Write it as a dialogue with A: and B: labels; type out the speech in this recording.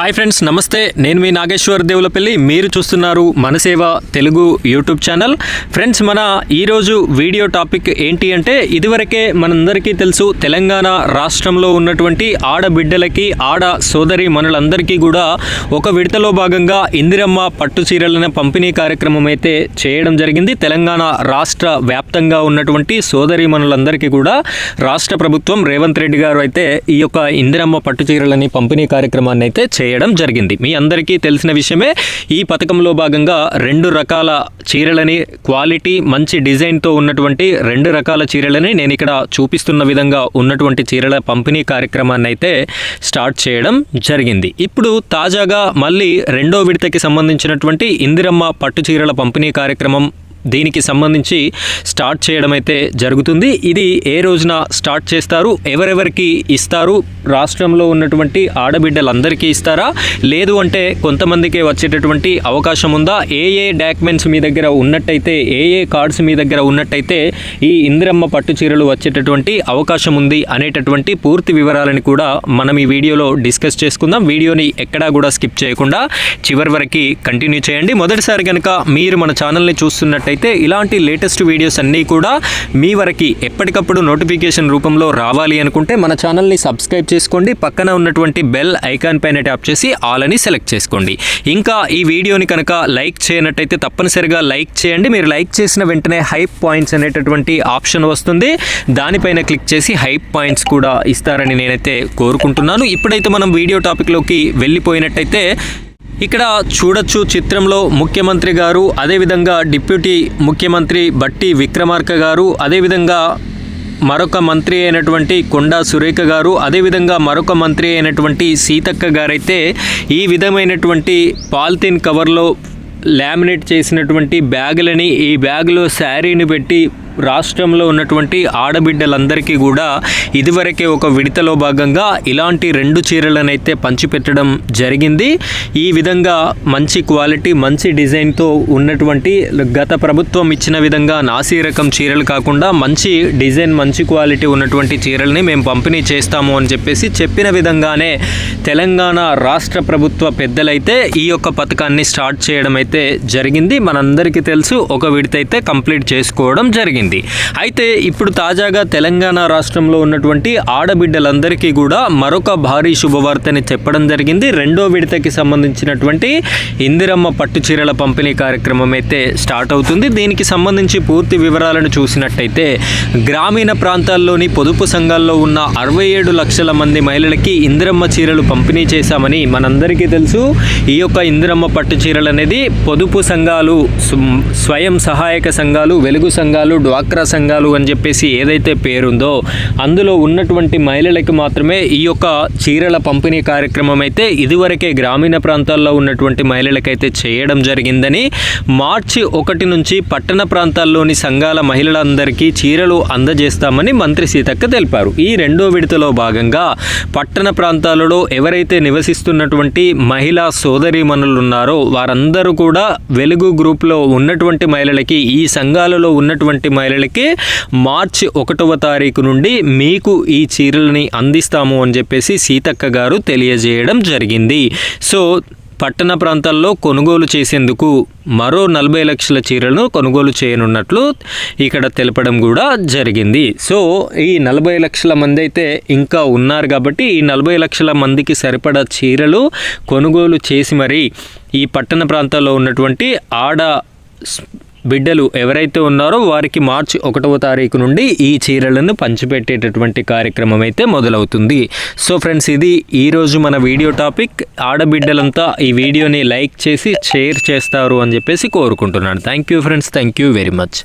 A: Hi friends నమస్తే. నేను మీ నాగేశ్వర్ దేవులపల్లి. మీరు చూస్తున్నారు Manaseva Telugu YouTube channel. Friends మన ఈరోజు వీడియో టాపిక్ ఏంటి అంటే ఇదివరకే మనందరికీ తెలుసు తెలంగాణ రాష్ట్రంలో ఉన్నటువంటి ఆడబిడ్డలకి ఆడ సోదరి మనులందరికీ కూడా ఒక విడతలో భాగంగా ఇందిరమ్మ పట్టు చీరలను పంపిణీ కార్యక్రమం అయితే చేయడం జరిగింది. తెలంగాణ రాష్ట్ర వ్యాప్తంగా ఉన్నటువంటి సోదరి మనులందరికీ కూడా రాష్ట్ర ప్రభుత్వం రేవంత్ రెడ్డి గారు అయితే ఈ యొక్క ఇందిరమ్మ పట్టు చీరలని పంపిణీ కార్యక్రమాన్ని అయితే చేయడం జరిగింది. మీ అందరికీ తెలిసిన విషయమే ఈ పథకంలో భాగంగా రెండు రకాల చీరలని క్వాలిటీ మంచి డిజైన్తో ఉన్నటువంటి రెండు రకాల చీరలని నేను ఇక్కడ చూపిస్తున్న విధంగా ఉన్నటువంటి చీరల పంపిణీ కార్యక్రమాన్ని అయితే స్టార్ట్ చేయడం జరిగింది. ఇప్పుడు తాజాగా మళ్ళీ రెండో విడతకి సంబంధించినటువంటి ఇందిరమ్మ పట్టు చీరల పంపిణీ కార్యక్రమం దీనికి సంబంధించి స్టార్ట్ చేయడం అయితే జరుగుతుంది. ఇది ఏ రోజున స్టార్ట్ చేస్తారు? ఎవరెవరికి ఇస్తారు? రాష్ట్రంలో ఉన్నటువంటి ఆడబిడ్డలందరికీ ఇస్తారా? లేదు అంటే కొంతమందికే వచ్చేటటువంటి అవకాశం ఉందా? ఏ ఏ డాక్యుమెంట్స్ మీ దగ్గర ఉన్నట్టయితే ఏ ఏ కార్డ్స్ మీ దగ్గర ఉన్నట్టయితే ఈ ఇందిరమ్మ పట్టు చీరలు వచ్చేటటువంటి అవకాశం ఉంది అనేటటువంటి పూర్తి వివరాలని కూడా మనం ఈ వీడియోలో డిస్కస్ చేసుకుందాం. వీడియోని ఎక్కడా కూడా స్కిప్ చేయకుండా చివరి వరకు కంటిన్యూ చేయండి. మొదటిసారి కనుక మీరు మన ఛానల్ని చూస్తున్నట్టయితే ఇలాంటి లేటెస్ట్ వీడియోస్ అన్నీ కూడా మీ వరకు ఎప్పటికప్పుడు నోటిఫికేషన్ రూపంలో రావాలి అనుకుంటే మన ఛానల్ని సబ్స్క్రైబ్ చేసి చేసుకోండి. పక్కన ఉన్నటువంటి బెల్ ఐకాన్ పైన ట్యాప్ చేసి ఆల్ అని సెలెక్ట్ చేసుకోండి. ఇంకా ఈ వీడియోని కనుక లైక్ చేయనట్టయితే తప్పనిసరిగా లైక్ చేయండి. మీరు లైక్ చేసిన వెంటనే హైప్ పాయింట్స్ అనేటటువంటి ఆప్షన్ వస్తుంది. దానిపైన క్లిక్ చేసి హైప్ పాయింట్స్ కూడా ఇస్తారని నేనైతే కోరుకుంటున్నాను. ఇప్పుడైతే మనం వీడియో టాపిక్లోకి వెళ్ళిపోయినట్టయితే ఇక్కడ చూడొచ్చు చిత్రంలో ముఖ్యమంత్రి గారు అదేవిధంగా డిప్యూటీ ముఖ్యమంత్రి బట్టి విక్రమార్క గారు అదేవిధంగా మరొక మంత్రి అయినటువంటి కొండా సురేఖ గారు అదేవిధంగా మరొక మంత్రి అయినటువంటి సీతక్క గారైతే ఈ విధమైనటువంటి పాలిథిన్ కవర్లో లామినేట్ చేసినటువంటి బ్యాగులని ఈ బ్యాగులో శారీని పెట్టి రాష్ట్రంలో ఉన్నటువంటి ఆడబిడ్డలందరికీ కూడా ఇదివరకే ఒక విడతలో భాగంగా ఇలాంటి రెండు చీరలను అయితే పంచిపెట్టడం జరిగింది. ఈ విధంగా మంచి క్వాలిటీ మంచి డిజైన్తో ఉన్నటువంటి గత ప్రభుత్వం ఇచ్చిన విధంగా నాసీ రకం చీరలు కాకుండా మంచి డిజైన్ మంచి క్వాలిటీ ఉన్నటువంటి చీరల్ని మేము పంపిణీ చేస్తాము అని చెప్పేసి చెప్పిన విధంగానే తెలంగాణ రాష్ట్ర ప్రభుత్వ పెద్దలైతే ఈ యొక్క పథకాన్ని స్టార్ట్ చేయడం అయితే జరిగింది. మనందరికీ తెలుసు ఒక విడత అయితే కంప్లీట్ చేసుకోవడం జరిగింది. అయితే ఇప్పుడు తాజాగా తెలంగాణ రాష్ట్రంలో ఉన్నటువంటి ఆడబిడ్డలందరికీ కూడా మరొక భారీ శుభవార్తని చెప్పడం జరిగింది. రెండో విడతకి సంబంధించినటువంటి ఇందిరమ్మ పట్టు చీరల పంపిణీ కార్యక్రమం అయితే స్టార్ట్ అవుతుంది. దీనికి సంబంధించి పూర్తి వివరాలను చూసినట్టయితే గ్రామీణ ప్రాంతాల్లోని పొదుపు సంఘాల్లో ఉన్న అరవై ఏడు లక్షల మంది మహిళలకి ఇందిరమ్మ చీరలు పంపిణీ చేశామని మనందరికీ తెలుసు. ఈ యొక్క ఇందిరమ్మ పట్టు చీరలు అనేది పొదుపు సంఘాలు స్వయం సహాయక సంఘాలు వెలుగు సంఘాలు డ్వాక్రా సంఘాలు అని చెప్పేసి ఏదైతే పేరుందో అందులో ఉన్నటువంటి మహిళలకు మాత్రమే ఈ యొక్క చీరల పంపిణీ కార్యక్రమం అయితే ఇదివరకే గ్రామీణ ప్రాంతాల్లో ఉన్నటువంటి మహిళలకైతే చేయడం జరిగిందని మార్చి ఒకటి నుంచి పట్టణ ప్రాంతాల్లోని సంఘాల మహిళలందరికీ చీరలు అందజేస్తామని మంత్రి సీతక్క తెలిపారు. ఈ రెండో విడతలో భాగంగా పట్టణ ప్రాంతాలలో ఎవరైతే నివసిస్తున్నటువంటి మహిళా సోదరీమణులు ఉన్నారో వారందరూ కూడా వెలుగు గ్రూప్లో ఉన్నటువంటి మహిళలకి ఈ సంఘాలలో ఉన్నటువంటి మహిళలకి మార్చి ఒకటవ తారీఖు నుండి మీకు ఈ చీరలని అందిస్తాము అని చెప్పేసి సీతక్క గారు తెలియజేయడం జరిగింది. సో పట్టణ ప్రాంతాల్లో కొనుగోలు చేసేందుకు మరో నలభై లక్షల చీరలను కొనుగోలు చేయనున్నట్లు ఇక్కడ తెలపడం కూడా జరిగింది. సో ఈ నలభై లక్షల మంది అయితే ఇంకా ఉన్నారు కాబట్టి ఈ నలభై లక్షల మందికి సరిపడా చీరలు కొనుగోలు చేసి మరి ఈ పట్టణ ప్రాంతాల్లో ఉన్నటువంటి ఆడ బిడ్డలు ఎవరైతే ఉన్నారో వారికి మార్చి ఒకటవ తారీఖు నుండి ఈ చీరలను పంచిపెట్టేటటువంటి కార్యక్రమం అయితే మొదలవుతుంది. సో ఫ్రెండ్స్ ఇది ఈరోజు మన వీడియో టాపిక్. ఆడబిడ్డలంతా ఈ వీడియోని లైక్ చేసి షేర్ చేస్తారు అని చెప్పేసి కోరుకుంటున్నాను. Thank you friends thank you very much.